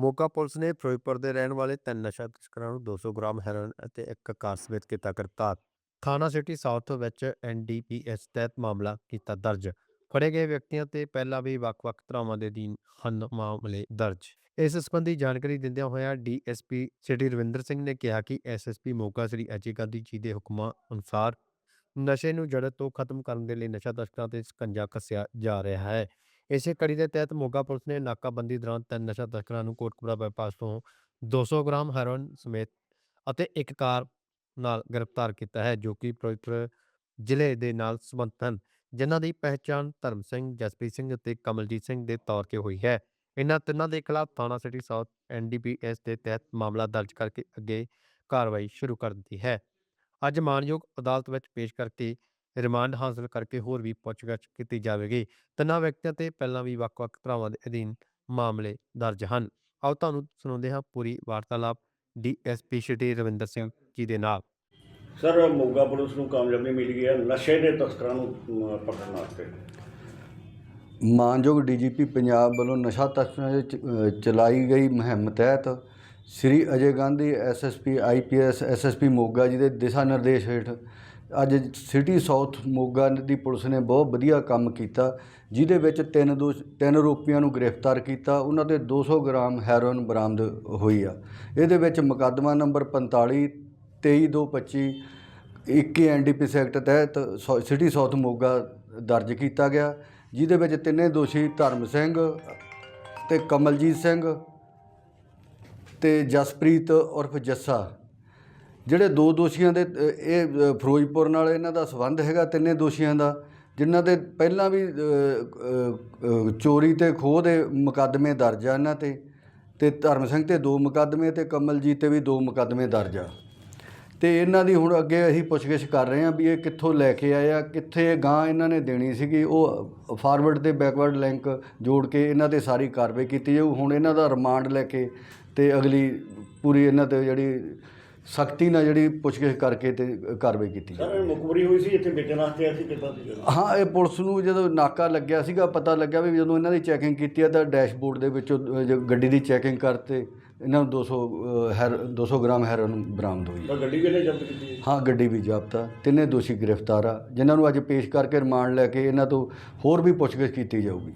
Moga police ਨੇ ਫਿਰੋਜ਼ਪੁਰ ਦੇ ਰਹਿਣ ਵਾਲੇ ਤਿੰਨ ਨਸ਼ਾ ਤਸਕਰਾਂ ਨੂੰ 200 ਗ੍ਰਾਮ ਹੈਰੋਇਨ ਅਤੇ ਇੱਕ ਕਾਰ ਸਮੇਤ ਕੀਤਾ ਗ੍ਰਿਫਤਾਰ। ਥਾਣਾ ਸਿਟੀ ਸਾਊਥ ਵਿੱਚ ਐਨਡੀਪੀਐਸ ਤਹਿਤ ਮਾਮਲਾ ਕੀਤਾ ਦਰਜ। ਫੜੇ ਗਏ ਵਿਅਕਤੀਆਂ ਤੇ ਪਹਿਲਾਂ ਵੀ ਵੱਖ-ਵੱਖ ਧਰਾਵਾਂ ਦੇ ਅਧੀਨ ਹਨ ਮਾਮਲੇ ਦਰਜ। ਇਸ ਸੰਬੰਧੀ ਜਾਣਕਾਰੀ ਦਿੰਦਿਆਂ ਹੋਇਆ ਡੀਐਸਪੀ ਸਿਟੀ ਰਵਿੰਦਰ ਸਿੰਘ ਨੇ ਕਿਹਾ ਕਿ ਐਸਐਸਪੀ ਮੋਗਾ ਸ੍ਰੀ ਅਜੇ ਗਾਂਧੀ ਜੀ ਦੇ ਹੁਕਮਾਂ ਅਨੁਸਾਰ ਨਸ਼ੇ ਨੂੰ ਜੜ ਤੋਂ ਖਤਮ ਕਰਨ ਦੇ ਲਈ ਨਸ਼ਾ ਤਸਕਰਾਂ ਤੇ ਸਕੰਜਾ ਕੱਸਿਆ ਜਾ ਰਿਹਾ ਹੈ। ਇਸੇ ਕੜੀ ਦੇ ਤਹਿਤ ਮੋਗਾ ਪੁਲਿਸ ਨੇ ਨਾਕਾਬੰਦੀ ਦੌਰਾਨ ਤਿੰਨ ਨਸ਼ਾ ਤਸਕਰਾਂ ਨੂੰ ਕੋਟਕਪੂਰਾ ਬਾਈਪਾਸ ਤੋਂ 200 ਗ੍ਰਾਮ ਹੈਰੋਇਨ ਸਮੇਤ ਅਤੇ ਇੱਕ ਕਾਰ ਨਾਲ ਗ੍ਰਿਫਤਾਰ ਕੀਤਾ ਹੈ, ਜੋ ਕਿ ਫਿਰੋਜ਼ਪੁਰ ਜ਼ਿਲ੍ਹੇ ਦੇ ਨਾਲ ਸੰਬੰਧਿਤ ਹਨ, ਜਿਨ੍ਹਾਂ ਦੀ ਪਹਿਚਾਣ ਧਰਮ ਸਿੰਘ, ਜਸਪ੍ਰੀਤ ਸਿੰਘ ਅਤੇ ਕਮਲਜੀਤ ਸਿੰਘ ਦੇ ਤੌਰ ਤੇ ਹੋਈ ਹੈ। ਇਹਨਾਂ ਤਿੰਨਾਂ ਦੇ ਖਿਲਾਫ ਥਾਣਾ ਸਿਟੀ ਸਾਊਥ ਐਨਡੀਪੀਐਸ ਦੇ ਤਹਿਤ ਮਾਮਲਾ ਦਰਜ ਕਰਕੇ ਅੱਗੇ ਕਾਰਵਾਈ ਸ਼ੁਰੂ ਕਰ ਦਿੱਤੀ ਹੈ। ਅੱਜ ਮਾਨਯੋਗ ਅਦਾਲਤ ਵਿੱਚ ਪੇਸ਼ ਕਰਕੇ ਰਿਮਾਂਡ ਹਾਸਲ ਕਰਕੇ ਹੋਰ ਵੀ ਪੁੱਛਗਿੱਛ ਕੀਤੀ ਜਾਵੇਗੀ। ਤਿੰਨਾਂ ਵਿਅਕਤੀਆਂ ਤੇ ਪਹਿਲਾਂ ਵੀ ਵੱਖ-ਵੱਖ ਧਾਰਾਵਾਂ ਦੇ ਅਧੀਨ ਮਾਮਲੇ ਦਰਜ ਹਨ। ਆਓ ਤੁਹਾਨੂੰ ਸੁਣਾਉਂਦੇ ਹਾਂ ਪੂਰੀ ਵਾਰਤਾਲਾਪ ਡੀਐਸਪੀ ਸ਼੍ਰੀ ਰਵਿੰਦਰ ਸਿੰਘ ਜੀ ਦੇ ਨਾਲ। ਸਰ ਮੋਗਾ ਪੁਲਿਸ ਨੂੰ ਕਾਮਯਾਬੀ ਮਿਲ ਗਈ ਹੈ। ਨਸ਼ੇ ਦੇ ਤਸਕਰਾਂ ਨੂੰ ਪਕੜਨ ਵਾਸਤੇ। ਮਾਨਯੋਗ ਡੀਜੀਪੀ ਪੰਜਾਬ ਵੱਲੋਂ ਨਸ਼ਾ ਤਸਕਰਾਂ ਦੇ ਚਲਾਈ ਗਈ ਮੁਹਿੰਮ ਤਹਿਤ Shri Ajay Gandhi SSP IPS SSP Moga ji ਦੇ ਦਿਸ਼ਾ ਨਿਰਦੇਸ਼ ਹੇਠ ਅੱਜ ਸਿਟੀ ਸਾਊਥ ਮੋਗਾ ਦੀ ਪੁਲਿਸ ਨੇ ਬਹੁਤ ਵਧੀਆ ਕੰਮ ਕੀਤਾ, ਜਿਹਦੇ ਵਿੱਚ ਤਿੰਨ ਦੋ, ਤਿੰਨ ਆਰੋਪੀਆਂ ਨੂੰ ਗ੍ਰਿਫਤਾਰ ਕੀਤਾ, ਉਹਨਾਂ ਤੇ 200 ਗ੍ਰਾਮ ਹੈਰੋਇਨ ਬਰਾਮਦ ਹੋਈ ਆ। ਇਹਦੇ ਵਿੱਚ ਮੁਕੱਦਮਾ ਨੰਬਰ 45 23225 21 ਐਨਡੀਪੀਸੀ ਐਕਟ ਤਹਿਤ ਸੌ- ਸਿਟੀ ਸਾਊਥ ਮੋਗਾ ਦਰਜ ਕੀਤਾ ਗਿਆ, ਜਿਹਦੇ ਵਿੱਚ ਤਿੰਨੇ ਦੋਸ਼ੀ ਧਰਮ ਸਿੰਘ ਤੇ ਕਮਲਜੀਤ ਸਿੰਘ ਤੇ ਜਸਪ੍ਰੀਤ ਉਰਫ ਜੱਸਾ। ਜਿਹੜੇ ਦੋ ਦੋਸ਼ੀਆਂ ਦੇ ਇਹ ਫਿਰੋਜ਼ਪੁਰ ਨਾਲ ਇਹਨਾਂ ਦਾ ਸੰਬੰਧ ਹੈਗਾ ਤਿੰਨੇ ਦੋਸ਼ੀਆਂ ਦਾ, ਜਿਨ੍ਹਾਂ ਦੇ ਪਹਿਲਾਂ ਵੀ ਚੋਰੀ ਤੇ ਖੋਹ ਦੇ ਮੁਕੱਦਮੇ ਦਰਜ ਆ ਇਹਨਾਂ ਤੇ ਤੇ ਧਰਮ ਸਿੰਘ ਤੇ ਦੋ ਮੁਕੱਦਮੇ ਤੇ ਕਮਲਜੀਤ ਤੇ ਵੀ ਦੋ ਮੁਕੱਦਮੇ ਦਰਜ ਆ। ਤੇ ਇਹਨਾਂ ਦੀ ਹੁਣ ਅੱਗੇ ਅਸੀਂ ਪੁੱਛਗਿੱਛ ਕਰ ਰਹੇ ਹਾਂ ਵੀ ਇਹ ਕਿੱਥੋਂ ਲੈ ਕੇ ਆਇਆ ਆ, ਕਿੱਥੇ ਗਾਂ ਇਹਨਾਂ ਨੇ ਦੇਣੀ ਸੀਗੀ, ਉਹ ਫਾਰਵਰਡ ਤੇ ਬੈਕਵਰਡ ਲਿੰਕ ਜੋੜ ਕੇ ਇਹਨਾਂ ਤੇ ਸਾਰੀ ਕਾਰਵਾਈ ਕੀਤੀ ਜਾਊ, ਹੁਣ ਇਹਨਾਂ ਦਾ ਰਿਮਾਂਡ ਲੈ ਕੇ ਤੇ ਅਗਲੀ ਪੂਰੀ ਇਹਨਾਂ ਤੇ ਜਿਹੜੀ ਸਖਤੀ ਨਾਲ ਜਿਹੜੀ ਪੁੱਛਗਿੱਛ ਕਰਕੇ ਤੇ ਕਾਰਵਾਈ ਕੀਤੀ ਸਰ ਇਹ ਮੁਖਬਰੀ ਹੋਈ ਸੀ ਇੱਥੇ ਵੇਚਣ ਵਾਸਤੇ ਅਸੀਂ ਕਿੱਦਾਂ ਦੀ ਗੱਲ? ਹਾਂ ਇਹ ਪੁਲਿਸ ਨੂੰ ਜਦੋਂ ਨਾਕਾ ਲੱਗਿਆ ਸੀਗਾ ਪਤਾ ਲੱਗਿਆ ਵੀ ਜਦੋਂ ਇਹਨਾਂ ਦੀ ਚੈਕਿੰਗ ਕੀਤੀ ਆ ਤਾਂ ਡੈਸ਼ਬੋਰਡ ਦੇ ਵਿੱਚੋਂ ਜੋ ਗੱਡੀ ਦੀ ਚੈਕਿੰਗ ਕਰਤੇ ਇਹਨਾਂ ਨੂੰ 200 ਅ, ਹੈਰ 200 ਗ੍ਰਾਮ ਹੈਰੋਇਨ ਬਰਾਮਦ ਹੋਈ। ਤਾਂ ਗੱਡੀ ਕਿਹਨੇ ਜ਼ਬਤ ਕੀਤੀ ਹੈ? ਹਾਂ ਗੱਡੀ ਵੀ ਜ਼ਬਤ ਆ। ਤਿੰਨੇ ਦੋਸ਼ੀ ਗ੍ਰਿਫਤਾਰ ਆ ਜਿਨ੍ਹਾਂ ਨੂੰ ਅੱਜ ਪੇਸ਼ ਕਰਕੇ ਰਿਮਾਂਡ ਲੈ ਕੇ ਇਹਨਾਂ ਤੋਂ ਹੋਰ ਵੀ ਪੁੱਛਗਿੱਛ ਕੀਤੀ ਜਾਊਗੀ।